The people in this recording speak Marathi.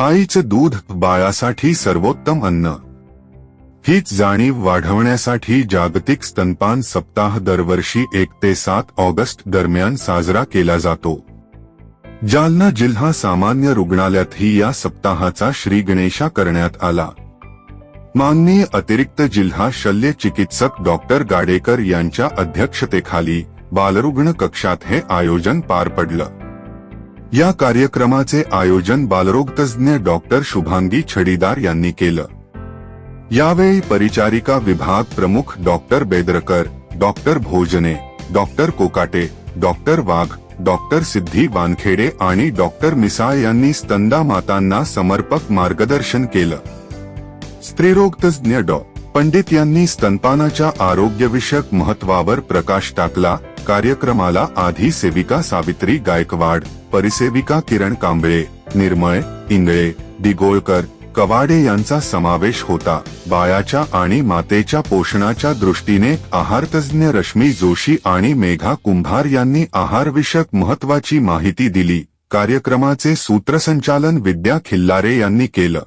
आईचं दूध बाळासाठी सर्वोत्तम अन्न. हीच जाणीव वाढवण्यासाठी जागतिक स्तनपान सप्ताह दरवर्षी एक ते सात ऑगस्ट दरम्यान साजरा केला जातो. जालना जिल्हा सामान्य रुग्णालयातही या सप्ताहाचा श्रीगणेशा करण्यात आला. माननीय अतिरिक्त जिल्हा शल्य चिकित्सक डॉक्टर गाडेकर यांच्या अध्यक्षतेखाली बालरुग्ण कक्षात हे आयोजन पार पडलं. या कार्यक्रमाचे आयोजन बालरोगतज्ञ डॉक्टर शुभांगी छडीदार यांनी केलं. यावेळी परिचारिका विभाग प्रमुख doctor Bedarkar doctor Bhojane doctor Kokate doctor Wagh doctor Siddhi Wankhede आणि डॉक्टर मिसाळ यांनी स्तंदा मातांना समर्पक मार्गदर्शन केलं. स्त्रीरोगतज्ञ डॉ. पंडित यांनी स्तनपानाच्या आरोग्यविषयक महत्वावर प्रकाश टाकला. कार्यक्रमाला आधी सेविका सावित्री गायकवाड परिसेविका किरण कांबळे निर्मळ इंगळे दिगोळकर कवाडे यांचा समावेश होता. बायाच्या आणि मातेच्या पोषणाच्या दृष्टीने आहारतज्ञ रश्मी जोशी आणि मेघा कुंभार यांनी आहारविषयक महत्वाची माहिती दिली. कार्यक्रमाचे सूत्रसंचालन विद्या खिल्लारे यांनी केलं.